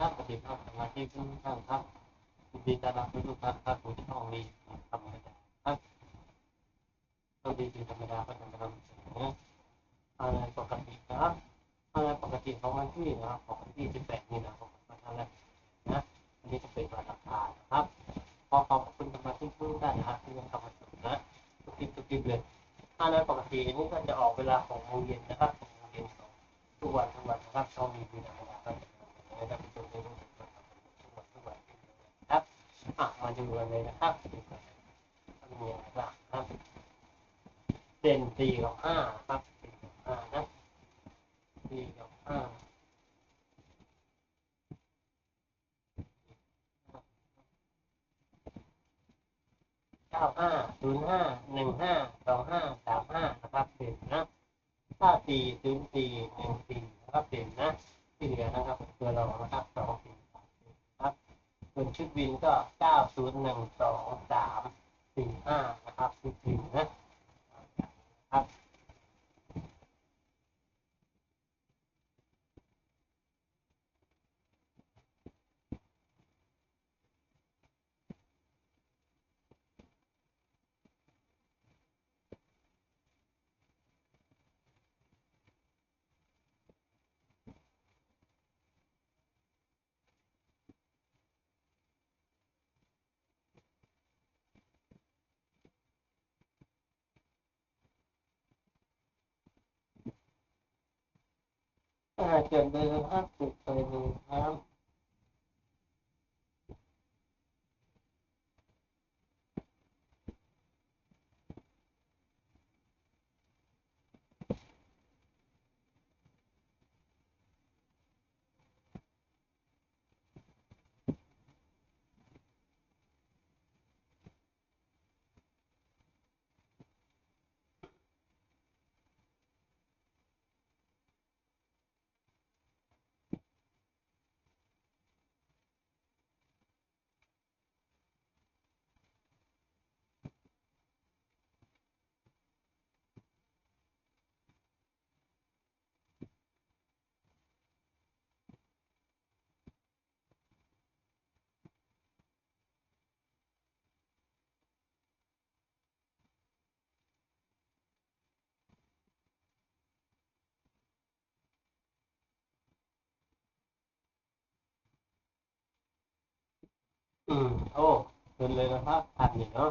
ครับสวัสดีครับสมาชิกทุกท่านครับยินดีต้อนรับทุกท่านครับสู่ช่องนี้ครับครับช่องดีธรรมดาก็จะมดาเสนออะไรปกตินะครับอะไรปกติของวันที่นะครับของวันที่ 18 มีนาคม2568นะอันนี้จะเป็นวันอังคารนะครับขอขอบคุณสมาชิกทุกท่านนะครับที่ยังเข้ามาชมนะทุกคลิปทุกคลิปเลยอะไรปกตินี้ก็จะออกเวลา6โมงเย็นนะครับ6โมงเย็นทุกวันทุกวันนะครับช่องดีธรรมดาก็จะนะครับ นทุกวันทุกวันครับอะมาดูกันเลยนะครับดูกันมีอะไรบ้างครับเด่นสี่กับห้าครับสี่กับห้านะสี่กับห้าเก้าห้าศูนย์ห้าหนึ่งห้าสองห้าสามห้านะครับเด่นนะห้าสี่ศูนย์สี่หนึ่งสี่นะครับเด่นนะที่เหลือนะครับ เรานะครับสองสี่สามสี่ครับส่วนชุดวินก็เก้าศูนย์หนึ่งสองสามสี่ห้านะครับชุดวินนะ อาเกิดเบอร์ห้าสิบเบอร์หนึ่ง โอ้เกินเลยนะครับอันหนึ่งเนาะ